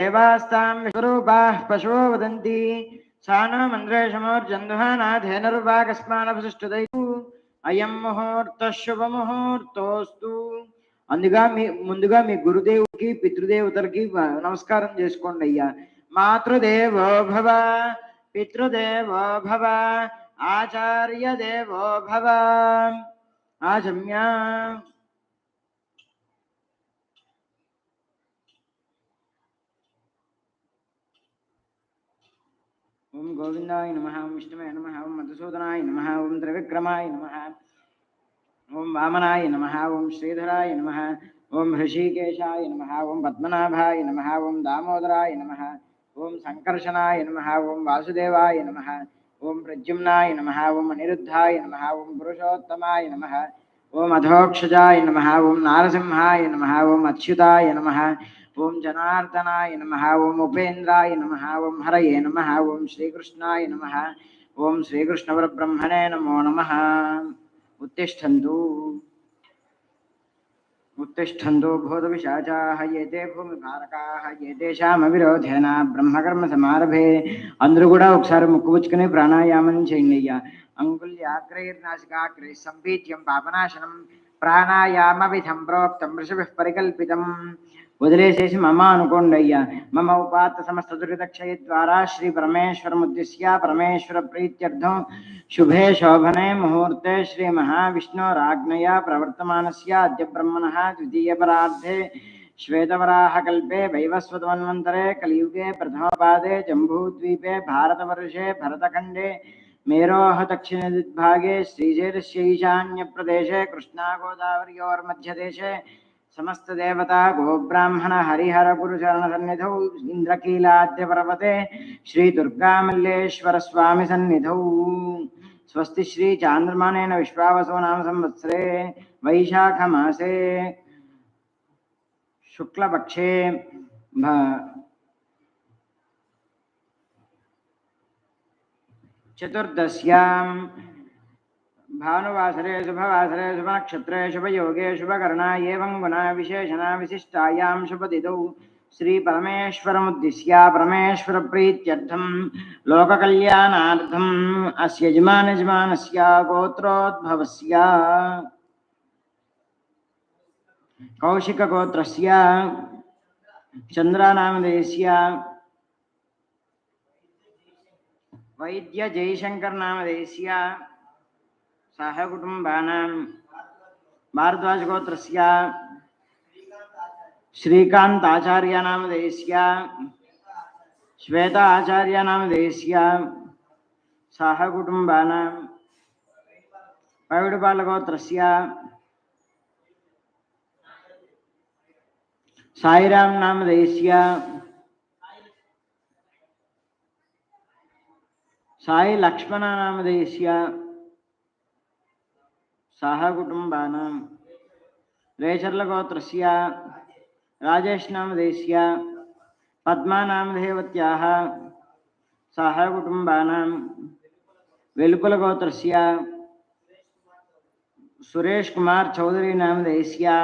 దేవాస్తాం విశ్వరూపాః పశవో వదంతి సానో మంద్రేషమోర్జన్ధనాధేనరుపాకస్మానభసిష్ఠుదై అయం ముహూర్త శుభ ముహూర్తోస్తు అందుగా మీ ముందుగా మీ గురుదేవుకి పితృదేవతలకి నమస్కారం చేసుకోండి అయ్యా। మాతృదేవో భవ పితృదేవో భవ ఆచార్య దేవో భవ। ఆచమ్యా। ఓం గోవిందాయ నమ ఓం విష్ణువే నమ ఓం మధుసూదనాయ నమ ఓం త్రివిక్రమాయ నమ ఓం వామనాయ నమ ఓం శ్రీధరాయ నమ ఓం హృషికేశాయ నమ ఓం పద్మనాభాయ నమ ఓం దామోదరాయ నమ ఓం సంకర్షణాయ నమ ఓం వాసుదేవాయ నమ ఓం ప్రద్యుమ్నాయ నమ ఓం అనిరుద్ధాయ నమ ఓం పురుషోత్తమాయ నమ ఓం అధోక్షజాయ నమ ఓం నారసింహాయ నమ ఓం అచ్యుతాయ నమ ఓం జనార్దనాయ నమ ఓం ఉపేంద్రాయ నమ ఓం హరయే నమ ఓం శ్రీకృష్ణాయ నమ ఓం శ్రీకృష్ణపరబ్రహ్మణే నమో నమ उत्तिष्ठन्तु उत्तिष्ठन्तु भूतविशाचाः ये ते భూమిభారకాः ఏ తేషామవిరోధేన బ్రహ్మకర్మ సమారభే అందరూ కూడా ఒకసారి ముక్కు పుచ్చుకుని ప్రాణాయామం చేయండి అయ్యా అంగుల్యాగ్రైర్నాసికాగ్రై సంపీత్యం పాపనాశనం ప్రాణాయామ విధం ప్రోక్తం ఋషభి పరికల్పితం వదిలేసేసి మమ అనుకోండి అయ్యా మమ ఉపాత్త సమస్త దురితక్షయ ద్వారా శ్రీ పరమేశ్వరముద్దిశ్య పరమేశ్వర ప్రీత్యర్థం शुभे शोभने मुहूर्ते श्री महाविष्णोराज्ञया प्रवर्तमानस्य अद्य ब्रह्मणः द्वितीयपरार्धे श्वेतवराहकल्पे वैवस्वतमन्वन्तरे कलियुगे प्रथमपादे जम्बूद्वीपे भारतवर्षे भरतखण्डे मेरोः दक्षिणदिग्भागे श्रीशैलस्य ईशान्यप्रदेशे कृष्णागोदावर्योर्मध्यदेशे समस्तदेवता गोब्राह्मण हरिहर गुरुचरणसन्निधौ इन्द्रकीलाद्यपर्वते श्रीदुर्गामल्लेश्वरस्वामि सन्निधौ स्वस्ति श्री चान्द्रमानेन विश्वावसो नाम संवत्सरे वैशाखमासे शुक्लपक्षे भ- चतुर्दश्यां भानुवासरे शुभवासरे शुभनक्षत्रे शुभयोगे शुभकर्णा एवं गुणा विशेषणा विशिष्टायां शुभदिदौ। श्रीपरमेश्वरमुद्दिश्य परमेश्वरप्रीत्यर्थं लोककल्याणार्थम् अस्य यजमानयजमानस्य गोत्रोद्भवस्य। कौशिकगोत्रस्य चन्द्रानामदेस्य वैद्यजयशङ्करनामदेस्य सह कुटुम्बानां भारद्वाजगोत्रस्य श्रीकान्ताचार्यनामधेयस्य श्वेता आचार्यनामधेयस्य सह कुटुम्बानां पविडुपालगोत्रस्य साईराम नामधेयस्य साई लक्ष्मणनामधेयस्य सह कुटुम्बानां रेचर्लगोत्रस्य राजेश नामधेयस्य पद्मानामधेयवत्याः सह कुटुम्बानां वेलुकुलगोत्रस्य सुरेश कुमार चौधरी नामधेयस्य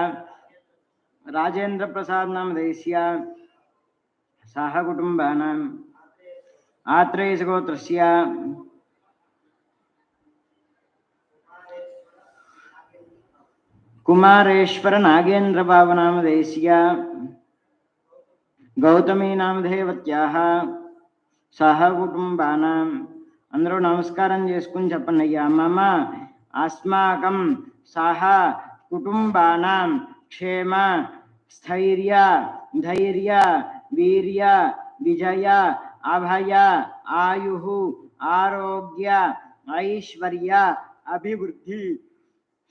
राजेन्द्र प्रसाद नामधेयस्य सह कुटुम्बानाम् आत्रेयसगोत्रस्य कुमारेश्वर नागेन्द्र नामधेयस्य గౌతమి నామధేయవత్యాహ సహ కుటుంబానాం అందరూ నమస్కారం చేసుకుని చెప్పండి అయ్యా మమ అస్మాకం సహ కుటుంబానాం క్షేమ స్థైర్య ధైర్య వీర్య విజయ అభయ ఆయు ఆరోగ్య ఐశ్వర్య అభివృద్ధి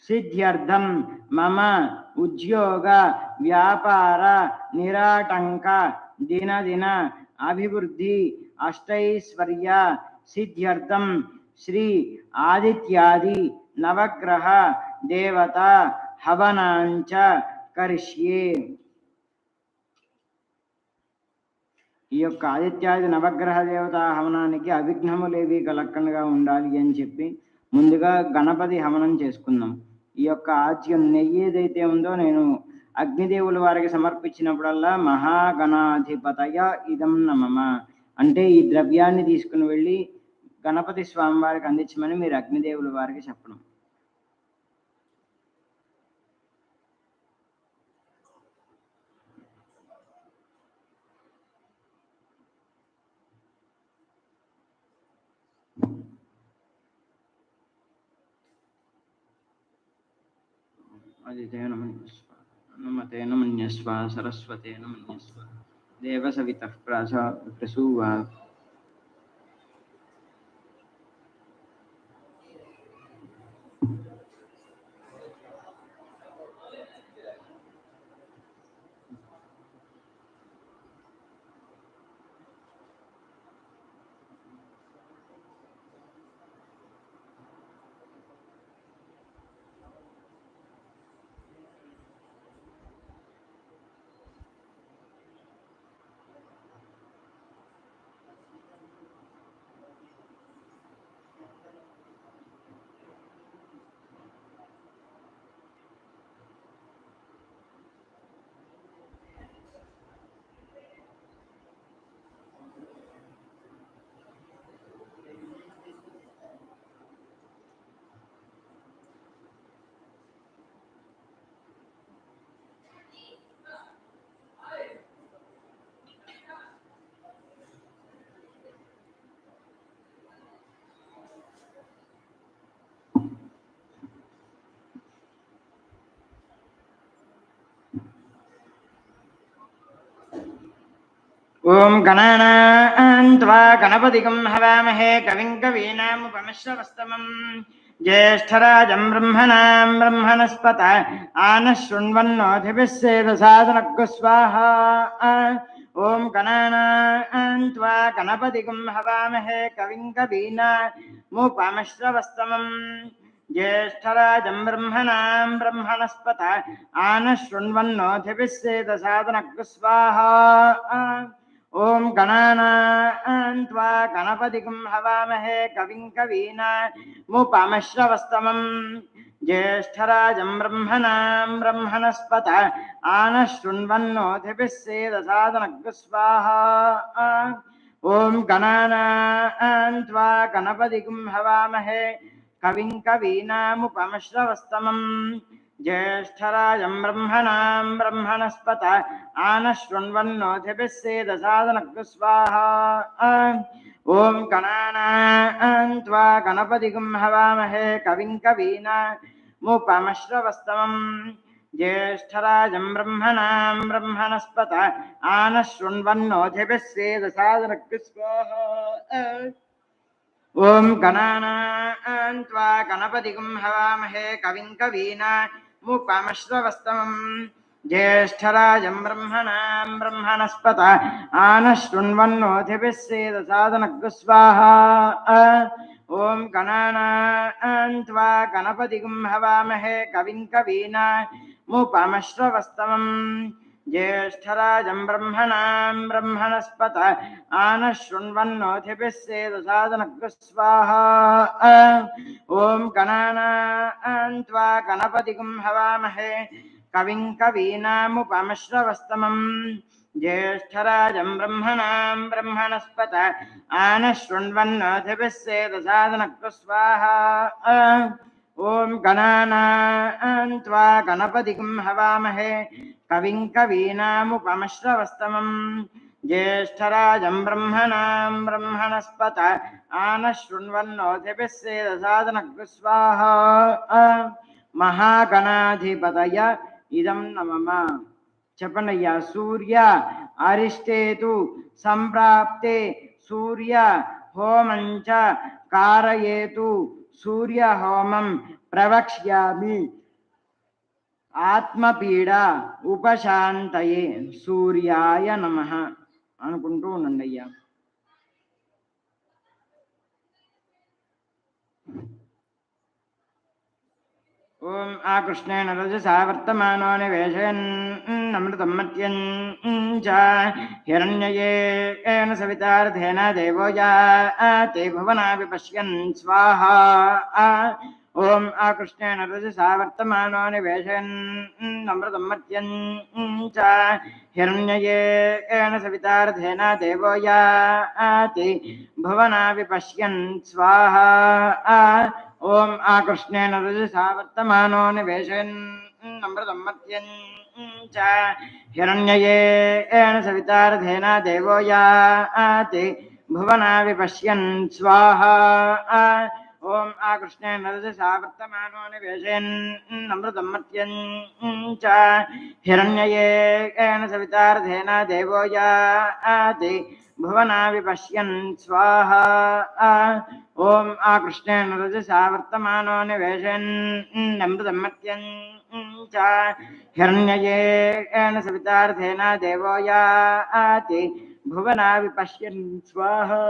సిద్ధ్యర్థం మమ ఉద్యోగ వ్యాపార నిరాటంక దినదిన అభివృద్ధి అష్టైశ్వర్య సిద్ధ్యర్థం శ్రీ ఆదిత్యాది నవగ్రహ దేవత హవనాంచ కరిష్యే. ఈ యొక్క ఆదిత్యాది నవగ్రహ దేవత హవనానికి అవిఘ్నములేవి కలక్కనగా ఉండాలి అని చెప్పి ముందుగా గణపతి హవనం చేసుకుందాం. ఈ యొక్క ఆజ్యం నెయ్యి ఏదైతే ఉందో నేను అగ్నిదేవుల వారికి సమర్పించినప్పుడల్లా మహాగణాధిపతయ ఇదం నమమ అంటే ఈ ద్రవ్యాన్ని తీసుకుని వెళ్ళి గణపతి స్వామి వారికి అందించమని మీరు అగ్నిదేవుల వారికి చెప్పడం. ఆదితే నమన్యస్వ హనుమతే నమన్యస్వ సరస్వతే నమన్యస్వ దేవసవిత ప్రసూవా ఓం గణనాన్వా గణపతిగం హవామహే కవిం కవీనాముపమశ్రవస్తమం. జ్యేష్ఠరాజం బ్రహ్మణాం బ్రహ్మణస్పత ఆన శృణ్వన్నోధిభిస్సేదసాదనగ్స్వాహ ఓం గణనాన్వా గణపతిగం హవామహే కవిం కవీనాముపమశ్రవస్తమం. జ్యేష్ఠరాజం బ్రహ్మణాం బ్రహ్మణస్పత ఆన శృణ్వన్నోధిభిస్సేదసాదనగ్స్వాహ ॐ गणानान्त्वा गणपतिकं हवामहे कविं कवीनामुपमश्रवस्तमम् ज्येष्ठराजं ब्रह्मणां ब्रह्मणस्पत आनशृण्वन्नोधिभिः सेदसादनग्स्वाहा ॐ गणानान्त्वा गणपतिकं हवामहे कविं कवीनामुपमश्रवस्तमम् ज्येष्ठराजम् ब्रह्मणाम् ब्रह्मणस्पत आनशृण्वन्नोऽधिभिः सेदसादनः स्वाहा ॐ गणानाम् त्वा गणपतिगुम् हवामहे कविम् कवीना मुपमश्रवस्तमम् ज्येष्ठराजम् ब्रह्मणाम् ब्रह्मणस्पत आनशृण्वन्नोऽधिभिः सेदसादनः स्वाहा ॐ गणानाम् त्वा गणपतिगुम् हवामहे कविम् कवीना मूकामश्रवस्तमम् ज्येष्ठराजम् ब्रह्मणाम् ब्रह्मणस्पत आनः शृण्वन्नोऽधिभिः सेदसादनग्स्वाहा ॐ गणानान्त्वा गणपतिगुं हवामहे कविम् कवीना मूपामश्रवस्तमम् ज्येष्ठराजं ब्रह्मणां ब्रह्मणस्पत आनः शृण्वन्नोथिभिः सेदुसादनकृस्वाहा। ॐ कनानान्त्वा गणपतिगुं हवामहे। कविं कवीनामुपमश्रवस्तमम्। ज्येष्ठराजं ब्रह्मणां ब्रह्मणस्पत आनः शृण्वन्नोथिभिः ॐ गणानान्त्वा गणपतिं हवामहे कविं कवीनामुपमश्रवस्तमम् ज्येष्ठराजं ब्रह्मणां ब्रह्मणस्पत आनशृण्वन्नोधिभिः सेदसादनग्स्वाहा మహాగణాధిపతయ ఇదం నమమ చెప్పనయ్యా సూర్య అరిష్టేతు సంప్రాప్తే సూర్య హోమంచ కారయేతు సూర్యహోమం ప్రవక్ష్యామి. ఆత్మపీడ ఉపశాంతయే సూర్యాయ నమ అనుకుంటూ ఉండండి అయ్యా. ॐ आकृष्णेन रजसा वर्तमानो निवेशयन् मत्यन् च हिरण्यये येन सवितार्थेन देवो या ते भुवनापि पश्यन् स्वाहा ओम आकृष्ण सवर्तमान वर्तमानो निवेशयन् अमृतमर्त्यन् च हिरण्ययेन सवितार्थेन भुवना स्वाहा। ओम आकृष्ण रजसा वर्तमानो निवेशयन् अमृतमर्त्यन् च हिरण्ययेन सवितार्थेन भुवना भी पश्य स्वाहा। ॐ आकृष्णेन रजसा वर्तमानो निवेशयन् अमृतं मत्यं च हिरण्यये केन सवितार धेना देवो या आदि भुवना विपश्यन् स्वाहा। ॐ आकृष्णेन रजसा वर्तमानो निवेशयन् अमृतं मत्यं च हिरण्यये केन सवितार धेना देवो या आदि भुवना विपश्यन् स्वाहा।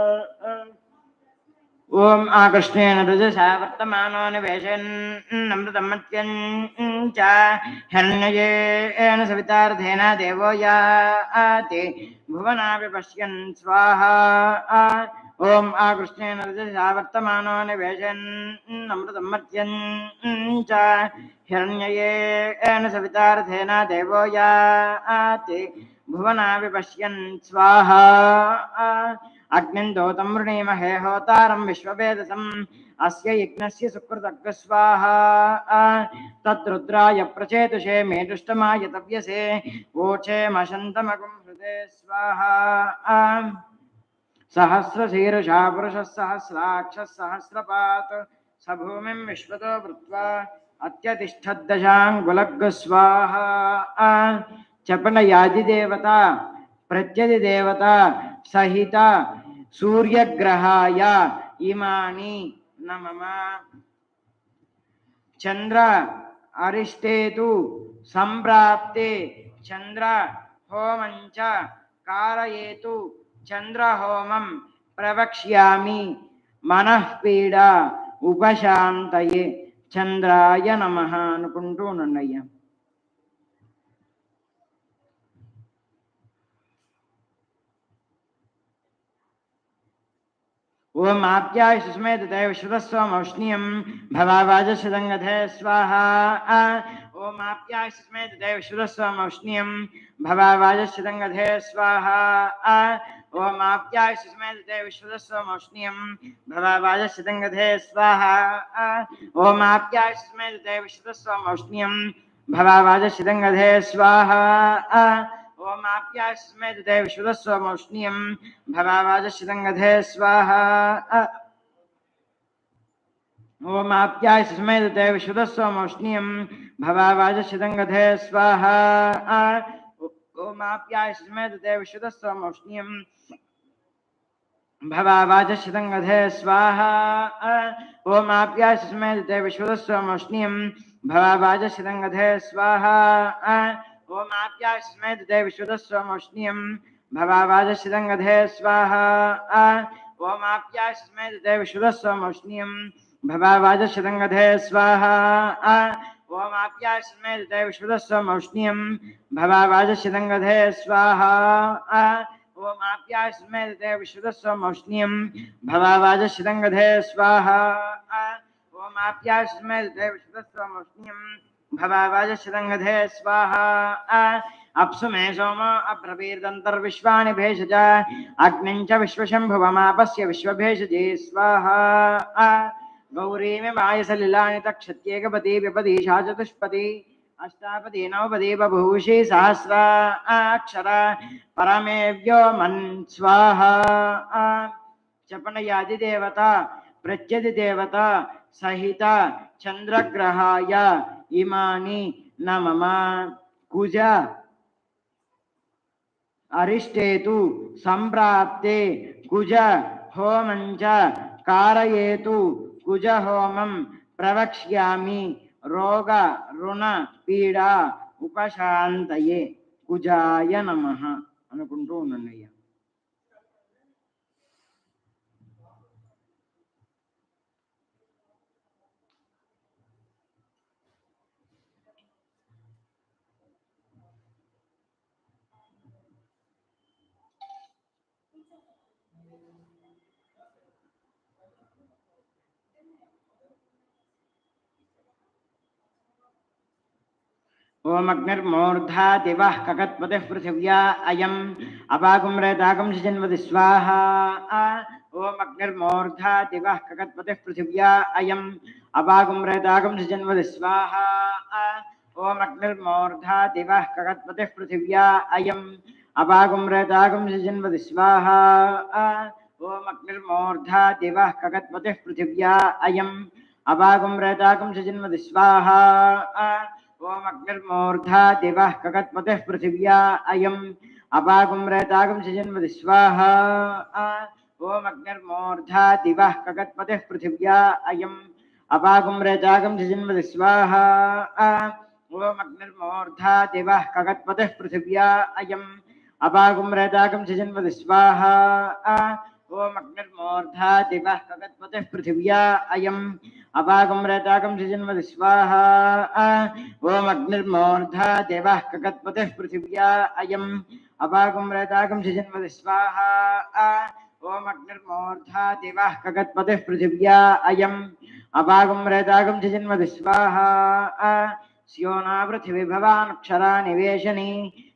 ओम आकृष्टेन रजसा वर्तमानोऽनिवेशन्नमृतमत्यं च सविता देव देवो भुवना पश्य स्वाहा। ओम आकृष्टेन रजसा वर्तमानोऽनिवेशन्नमृतमत्यं च हिरण्ययेन सविता देव याति भुवना पश्य स्वाहा। अग्निंदोतम वृणीमहे होतारं विश्ववेदसम् अस्य यज्ञस्य सुकृतग्स्वाहा तद्रुद्राय प्रचेतुषे मे दुष्टमाय तव्यसे ओचे मशन्तमगुं हृदे स्वाहा। सहस्रशीर्षा पुरुषः सहस्राक्षः सहस्रपात्। स भूमिं विश्वतो भृत्वा अत्यतिष्ठद्दशाङ्गुलग्स्वाहा चपणयादिदेवता प्रत्यधिदेवता సహిత సూర్యగ్రహాయ ఇమాని నమమ. చంద్ర అరిష్టేతు సంప్రాప్తే. చంద్ర హోమంచ కారయేతు. చంద్రహోమం ప్రవక్ష్యామి. మనఃపీడ ఉపశాంతయే. చంద్రాయ నమ అనుకుంటూ నన్నయ్య ఓం ओम आप्याय सुस्मेत भवावाज सदंगधे स्वाहा। ओम आप्याय सुस्मेत भवावाज सदंगधे स्वाहा। ओम आप्याय सुस्मेत भवावाज सदंगधे स्वाहा। ओम आप्याय सुस्मेत भवावाज सदंगधे स्वाहा ओम आप्यास्मे दुते विश्वदस्वमौष्णीयं भवावाजश्रितङ्गधे स्वाहा। ओम आप्यास्मे दुते विश्वदस्वमौष्णीयं भवावाजश्रितङ्गधे स्वाहा। ओम आप्यास्मे दुते विश्वदस्वमौष्णीयं भवावाजश्रितङ्गधे स्वाहा। ओम आप्यास्मे दुते विश्वदस्वमौष्णीयं भवावाजश्रितङ्गधे स्वाहा। गोमाप्यास्मै भवावाज श्रीरंगधे स्वाहा। गोमाप्यास्मै देवशुदस्वमुष्णीयं भवावाजशिरङ्गधे स्वाहा। ओमाप्यास्मै भवावाज श्रीरंगधे स्वाहा। ओमाप्यास्मै भवावाज श्रीरंगधे स्वाहा। ओमाप्यास्मै देवशुदस्वमुष्णीयं भवावाजशदङ्गधे, स्वाहा। अप्सु मे सोम अब्रवीर्दन्तर्विश्वानि भेषज। अग्निं च विश्वशम्भुवमापस्य विश्वभेषजे, स्वाहा। गौरीमि मायसलिलानि तक्षत्येकपति चतुष्पति नवपदी बभूषि सहस्र। अक्षर परमेव्यो मन्, स्वाहा। चपनयादिदेवता प्रत्यदिदेवता सहित, चन्द्रग्रहाय ఇమాని నమమ కుజ. అరిష్టేతు సంప్రాప్తే కుజ హోమంచ కారయేతు కుజ హోమం ప్రవక్ష్యామి రోగ రుణ పీడ ఉపశాంతయే. కుజాయ నమ అనుకుంటూ ఉండండి ओम अग्निर्मूर्धा दिव कगत्पति पृथिव्या अयम अपागुमृतागम जन्मति स्वाहा। ओम अग्निर्मूर्धा दिव कगत्पति पृथिव्या अयम अपागुमृतागम जन्मति स्वाहा। ओम अग्निर्मूर्धा दिव कगत्पति पृथिव्या अयम अपागुम्रतागुंसजन्मति स्वाहा। ॐ अग्निर्मूर्धा दिवः कगत्पतिः पृथिव्या अयम्। अपागुम्रतागुंसजन्मति स्वाहा। ओम अग्निर्मूर्धा दिव कगत्पतिः पृथिव्या अयम्। अपागुम्रतागुंसजन्मति स्वाहा। ॐ अग्निर्मूर्धा दिवः कगत्पतिः पृथिव्या अयम्। अपागुम्रतागुंसजन्मति स्वाहा। ॐ अग्निर्मूर्धा दिवः कगत्पतिः पृथिव्या अयम। अपाकुं रेताकं चिजन्वति स्वाहा। ओम अग्निर्मूर्धा दिवः पृथिव्या अयम्। अपाकं रेताकं सृजन्वति स्वाहा। पृथिव्या अयम्। अपाकं रेताकं सृजन्वति स्वाहा। पृथिव्या अयम्। अपाकं रेताकं सृजन्वति स्वाहा। स्योनावृथिविभवानक्षरा निवेशनी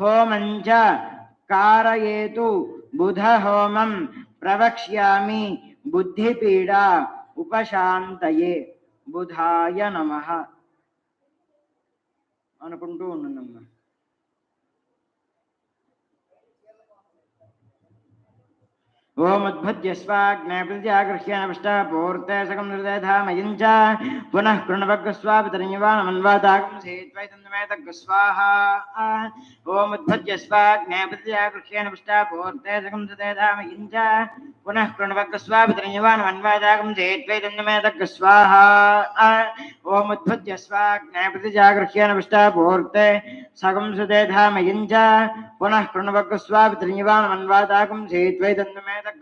హోమం చ కారయేతు బుధ హోమం ప్రవక్ష్యామి బుద్ధిపీడ ఉపశాంతయే. బుధాయ నమ. అనుకుంటూ ఉన్నామ్మా ओम सकं हृदयधामयं च पुनः कृण्वगस्वापितन्यवानमन्वादागुंसेत्वैतन्वैतगस्वाहा ओमद्भुत्यस्वाग्नेजागृह्यनपष्टपूर्ते सकं हृदयधामयं च पुनः कृण्वगस्वापितन्यवानमन्वादागुंसेत्वैतन्वैतगस्वाहा ओमद्भुत्यस्वाग्नेजागृह्यनपष्टपूर्ते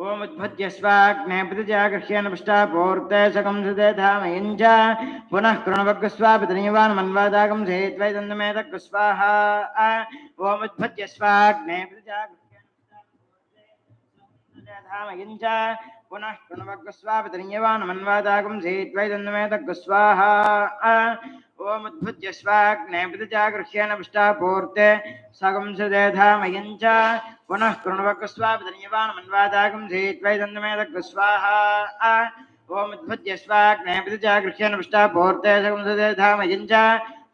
ओमुद्भज्यस्वाग्नेपतिजागृह्यनपुष्टापोर्तेशकंसुदेधामयञ्च पुनः कृणवग्स्वापितनीवान् मन्वादागं सेत्वैदन्तमेतग्स्वाहा ओमुद्भज्यस्वाग्नेपतिजागृह्यनपुष्टापोर्तेशकंसुदेधामयञ्च पुनः कृणवग्स्वापितनीवान् मन्वादागं सेत्वैदन्तमेतग्स्वाहा ओम उद्भुत्यश्वाग्नेपृतजागृह्य नष्टापूर्ते सगंसदेधामयम् च। पुनः कृण्वकस्वापधन्यवान्मन्वादागुंसीत्वैदन्तमेदग्स्वाहा ओम उद्भुत्यश्वाग्नेपृतजागृह्य नष्टापूर्ते सगंसदेधामयम् च।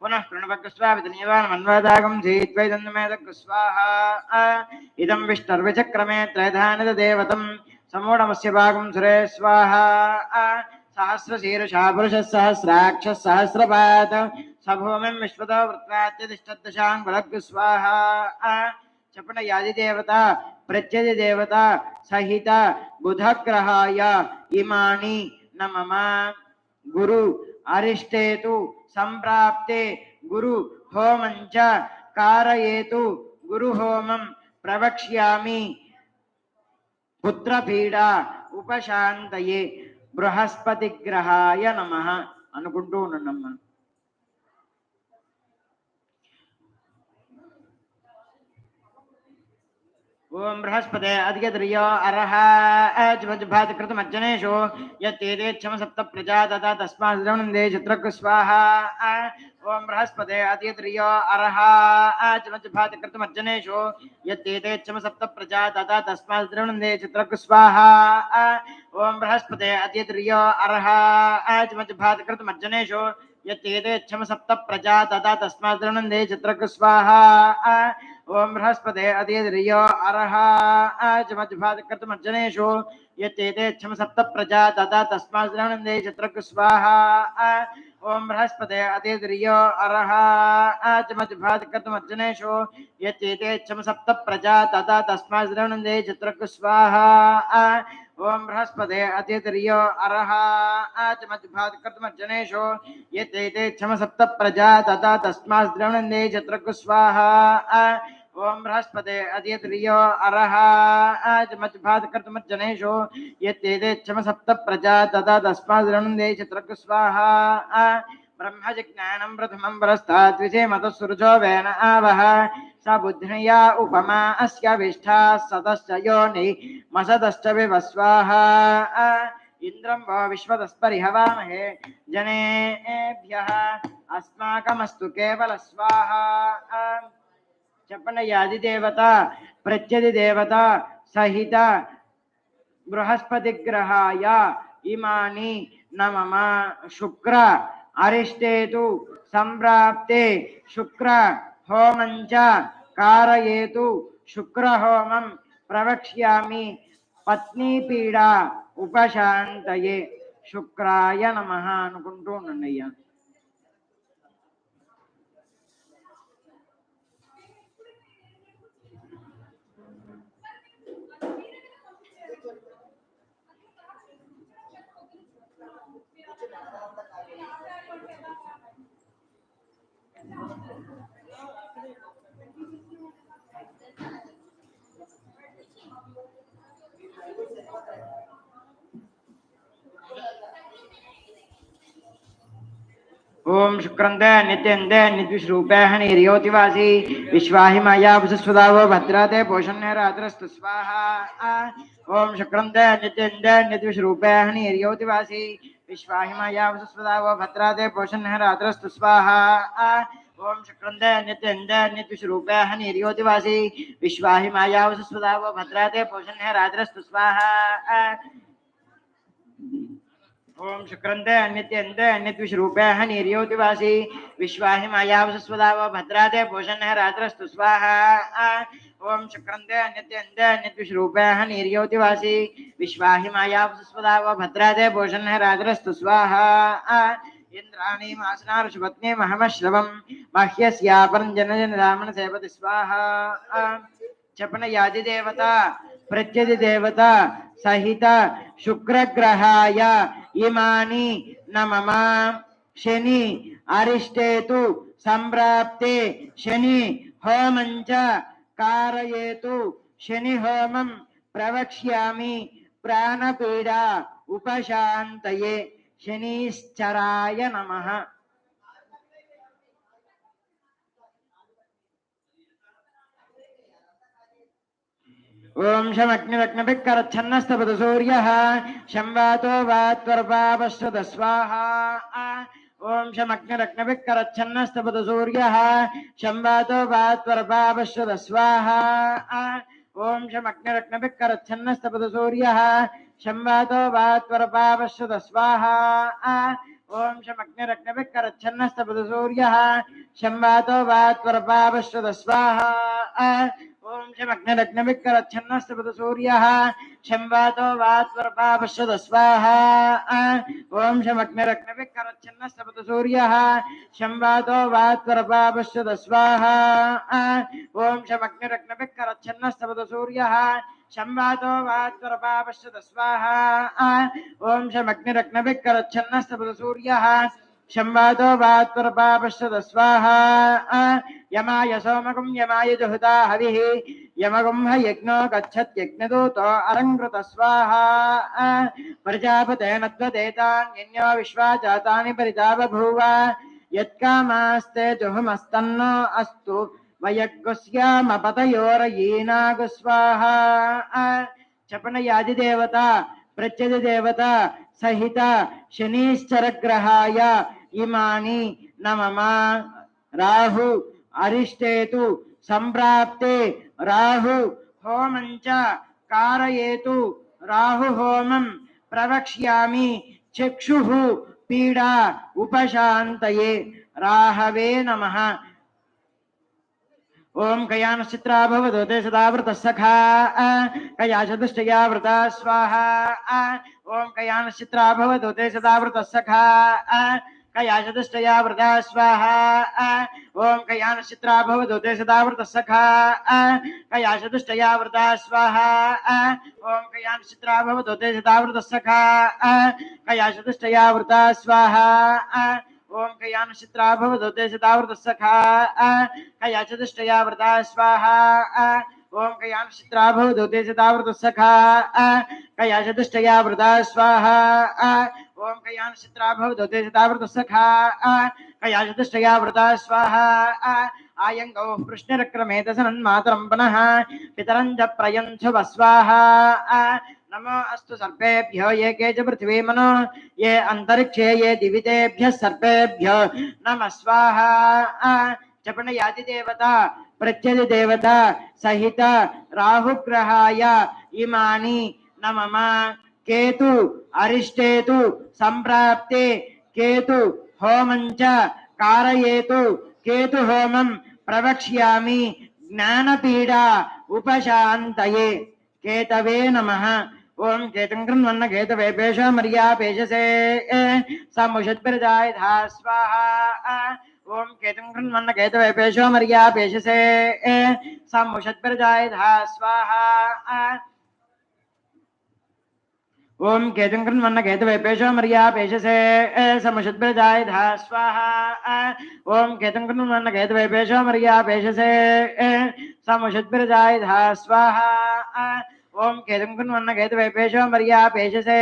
पुनः कृण्वकस्वापधन्यवान्मन्वादागुंसीत्वैदन्तमेदग्स्वाहा इदं विष्णर्विचक्रमे त्रयधानिदेवतं समूढमस्य भागं सुरे स्वाहा త్రైధానిద దేవతం సమూఢమస్య భాగం సురే స్వాహ సహస్రశీర్షా పురుష సహస్రాక్ష సహస్రపాత సభూమిం విశ్వతో వృత్వాత్యతిష్టదశాంగులగ్గు స్వాహ చెప్పండి యాది దేవత ప్రత్యది దేవత సహిత బుధగ్రహాయ ఇమాని నమమ గురు అరిష్టేతు బృహస్పతి గ్రహాయ నమ అనుకుంటూ ఉండండి ओम बृहस्पति अधिकत्रियो अरः अज्वज्भातकृतमज्जनेषु यत्तेतेच्छम सप्त प्रजा तथा तस्मात् द्रवणन्दे चित्रकुस्वाहा ओम बृहस्पते अधिकत्रियो अरः अज्वज्भातकृतमज्जनेषु यत्तेतेच्छम सप्त प्रजा तथा तस्मांदे द्रवणन्दे चित्रकुस्वाहा ओम बृहस्पते अधिकत्रियो अरः अज्वज्भातकृतमज्जनेषु यत्तेतेच्छम सप्त प्रजा तथा तस्मांदे द्रवणन्दे ओम बृहस्पते अतिथियो अरह। आचमज्भाकर्तमर्जनेषु यत्ते छम सप्त प्रजा तदा तस्मात् श्रवणन्दे शत्रक स्वाहा। ओम बृहस्पते अतिथियो अरह। आचमज्भाकर्तमर्जनेषु यत्ते छम सप्त प्रजा तदा तस्मात् श्रवणन्दे शत्रक स्वाहा। ओम बृहस्पते ये ते ते छम सप्त प्रजा तथा तस्मात् द्रवणन्दे चत्रकुस्वाहा ओम बृहस्पते ये ते ते छम सप्त प्रजा तथा तस्मात् द्रवणन्दे चत्रकुस्वाहा स्वाहा। ब्रह्मजिज्ञानम् प्रथमम् पुरस्ताद्विजे मतसुरजो वेन स बुद्ध्नया उपमा, अस्य विष्ठा सतश्च योनि मसदश्च विवस्वाः प्रत्यदिदेवता सहित बृहस्पतिग्रहाय इमानि न मम शुक्र। అరిష్టేతు సంప్రాప్తే శుక్ర హోమంచ కారయేతు శుక్రహోమం ప్రవక్ష్యామి పత్నీపీడ ఉపశాంతయే. శుక్రాయ నమ అనుకుంటూ ఉండండి అయ్యా. ओम शुक्रंद नित्यंदे निद्विश्रूपे हनिर्योतिवासी। विश्वाहि मायावसस्वदा वो भद्राते पोषण्य रात्रस्तु, स्वाहा। ओम शुक्रंदे नित्यंदे निद्विश्रूपे हनिर्योतिवासी। विश्वाहि मायावसस्वदा वो भद्राते पोषण रात्रस्तु, स्वाहा। ओम शुक्रंदे नित्यंदे निद्विश्रूपे हनिर्योतिवासी। विश्वाहि मायावसस्वदा वो भद्रा ते पोषण रात्रस्तु, स्वाहा। ओम शुक्रंदे अन्यत्यंद अन्यद्विष रूपः निर्योतिवासी विश्वाहि मायावसस्वदा भद्रादे भूषणः रात्रस्तु स्वाहा। ओम शुक्रंदे अन्यत्यंद अन्यद्विष रूपः निर्योतिवासी विश्वाहि मायावसस्वदा भद्रादे भूषणः रात्रस्तु स्वाहा। इंद्राणी मासनार्षुपत्नी महमश्रवं बाह्यस्यापरं जनजन रामण सेवति स्वाहा। चपन यादि देवता प्रत्यदि देवता सहित शुक्रग्रहाय इमानी नममा। शनि अरिष्टेतु संप्राप्ते शनि होमं कारयेतु। शनि होमं प्रवक्ष्यामि। प्राणपीडा उपशांतये शनिश्चराय नमः। ओम शमग्निरग्निभिः करच्छन्नस्तपदसूर्यः शं वातो वात्वर्वापश्रुत स्वाहा ओम शमग्निरग्निभिः सूर्य शं वातो वात्वर्वापश्रुत स्वाहा ओम शमग्निरग्निभिः सूर्य शं वातो स्वाहा ओम शमग्निरग्निभिः करच्छन्नस्तपदसूर्यः शं वातो स्वाहा ओम शमग्नरग्नविक्रच्छन्नस्तपदसूर्यः शम्वातो वात्वर्पा पश्यदस्वाहा ओम शमग्नरग्नविक्रच्छन्नस्तपदसूर्यः शम्वातो वात्वर्पा पश्यदस्वाहा ओम शमग्नरग्नविक्रच्छन्नस्तपदसूर्यः शम्वातो वात्वर्पा पश्यदस्वाहा ओम शमग्नरग्नविक्रच्छन्नस्तपदसूर्यः స్వాహ యమాయ సోమకం యమాయ జుహుతా హవిః యమగం హ యజ్ఞో గచ్చత్యజ్ఞదూతో అరంకృత స్వాహ ప్రజాపతేన త్వదేతాన్యన్యో విశ్వా జాతాని పరితా బభూవ యత్కామాస్తే జుహుమస్తన్నో అస్తు వయగ్గుస్యామపతయోరయీనాగు స్వాహ చపన యాది దేవత ప్రత్యది దేవత సహిత శనీశ్చరగ్రహాయ ఇమాని నమమ రాహు అరిష్టేతు సంప్రాప్తే రాహు హోమంచ కారయేతు రాహు హోమం ప్రవక్ష్యామి చక్షు పీడా ఉపశాంతయే రాహవే నమ ఓం కయానశ్చిత్రా భవతు తే సదావృత సఖా కయా చతుష్టయా వృత స్వాహ कयाचतुष्टया वृता स्वाहा। ओं कया नक्षत्रा भवतु, ते सदावृतः सखा। कयाचतुष्टया वृता स्वाहा। ओं कया नक्षत्रा भवतु, ते सदावृतः सखा। कयाचतुष्टया वृता स्वाहा। ओं कया नक्षत्रा भवतु, ते सदावृतः सखा। कयाचतुष्टया वृता स्वाहा। ఓం కయాం చిత్రాభవదోతేజతావృతసఖా కయాశదుష్టయా వృతా స్వాహ ఓం కయాం చిత్రాభవదోతేజతావృతసఖా కయాశదుష్టయా వృతా స్వాహ ఆయంగౌ పృష్ణరక్రమేతసనన్మాతరం పునః పితరం చ ప్రయంచ వస్వాహ నమో అస్తు సర్పేభ్యో ఏ కేచ పృథివీమనో ఏ అంతరిక్షే ఏ దివితేభ్య సర్పేభ్యో నమ స్వాహ చపణ యాది దేవత ప్రత్యధి దేవత సహిత రాహుగ్రహాయ ఇమాని నమమ. కేతు అరిష్టేతు సంప్రాప్తే. కేతు హోమంచ కారయేతు. కేతు హోమం ప్రవక్ష్యామి జ్ఞానపీడ ఉపశాంతయే. కేతవే నమ. ఓం కేతంకృన్వన్న కేతవేపేష మర్యా పేషసే. సముషద్భిరదాయ స్వాహ. ओम केतुं गृह्णन्न केतुवेपेशो मर्या पेशसे धा स्वाहा ओम केतुं गृह्णन्न केतुवेपेशो मर्या पेशसे धा स्वाहा ओम केतुं गृह्णन्न केतुवेपेशो मर्या पेशसे सम्मुषद्प्रजायधा स्वाहा ओम केतुं गृह्णन्न केतुवेपेशो मर्या पेशसे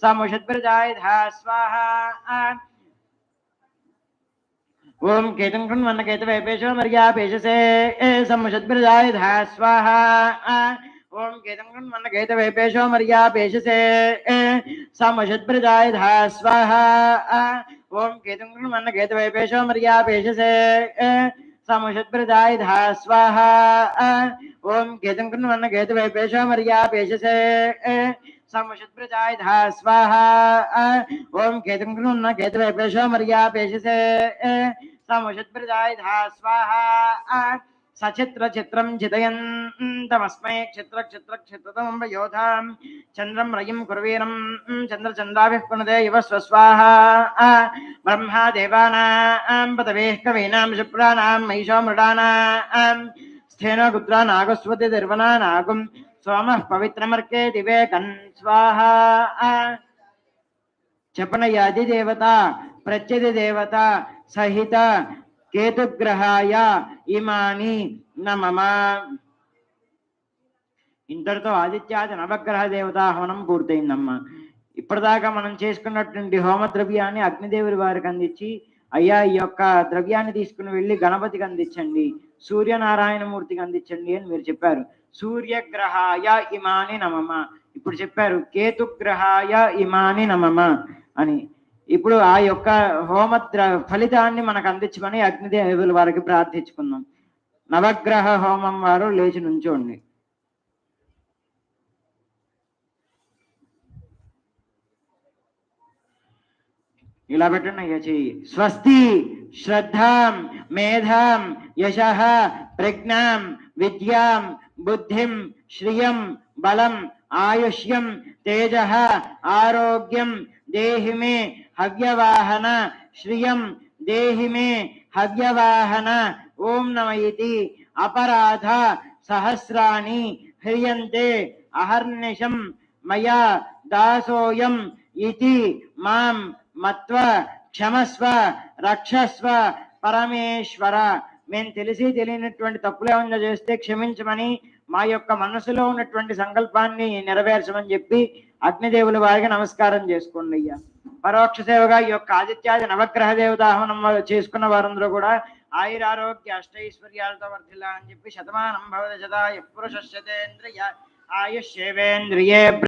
स्वाहा ओम केतन कृण्वन्न केत वैपेशो मर्या पेशसे सम्मुषद्भिर्जाय धा स्वाहा। ओम केतन कृण्वन्न केत वैपेशो मर्या पेशसे सम्मुषद्भिर्जाय धा स्वाहा। ओम केतन कृण्वन्न केत वैपेशो मर्या पेशसे समुषद्भृदाय धा स्वाहा। ओम केतन कृण्वन्न केत वैपेशो मर्या पेशसे संवशुद्भृताय धा स्वाहा ॐ केतुं गृह्ण केतवे पेशो मर्या पेशसे संवशुद्भृताय धा स्वाहा సచిత్ర చిత్రం చితయంతమస్మై క్షిత్ర క్షిత్ర క్షిత్రతం యోధాం చంద్రం రయం కుర్వీరం చంద్ర చంద్రాభి పునదే ఇవ స్వస్వాహ బ్రహ్మా దేవానాం పదవే కవీనాం శుక్రాణాం మహిషో మృడానాం స్థేన గుద్రా నాగస్వతి నిర్వనా నాగం సోమ పవిత్రమర్కే దివే కన్ స్వాహ. చెప్పన యాది దేవత ప్రత్యది దేవత సహిత కేతుగ్రహాయ ఇమాని నమమ. ఇంతటితో ఆదిత్యాది నవగ్రహ దేవతా హవనం పూర్తయిందమ్మా. ఇప్పటిదాకా మనం చేసుకున్నటువంటి హోమ ద్రవ్యాన్ని అగ్నిదేవుడి వారికి అందించి అయ్యా ఈ యొక్క ద్రవ్యాన్ని తీసుకుని వెళ్ళి గణపతికి అందించండి సూర్యనారాయణమూర్తికి అందించండి అని మీరు చెప్పారు. సూర్యగ్రహాయ ఇమాని నమమ. ఇప్పుడు చెప్పారు కేతుగ్రహాయ ఇమాని నమమ అని. ఇప్పుడు ఆ యొక్క హోమద్ర ఫలితాన్ని మనకు అందించమని అగ్నిదేవుల వారికి ప్రార్థించుకుందాం. నవగ్రహ హోమం వారు లేచి నుంచోండి. ఇలా పెట్టండి అయ్యా చెయ్యి. స్వస్తి శ్రద్ధాం మేధాం యశ ప్రజ్ఞాం विद्या, बुद्धि, श्रिय, बलम, आयुष्यं, तेज, आरोग्यं देहि मे हव्यवाहन, श्रिय देहि मे हव्यवाहन ॐ नमयति अपराध, सहस्राणि, ह्रियन्ते, अहर्निश, मया दासोयम इति, माँ मत्व क्षमस्व, रक्षस्व, परमेश्वरा। మేము తెలిసి తెలియనటువంటి తప్పులు ఏమన్నా చేస్తే క్షమించమని మా యొక్క మనసులో ఉన్నటువంటి సంకల్పాన్ని నెరవేర్చమని చెప్పి అగ్నిదేవుల వారికి నమస్కారం చేసుకోండి అయ్యా. పరోక్ష సేవగా ఈ యొక్క ఆదిత్యాది నవగ్రహ దేవతాహవనం చేసుకున్న వారందరూ కూడా ఆయురారోగ్య అష్టైశ్వర్యాలతో వర్తిల్లా అని చెప్పి శతమానం భవత శతాయ పురుషస్యతేంద్రియ ఆయుష్యేవేంద్రియే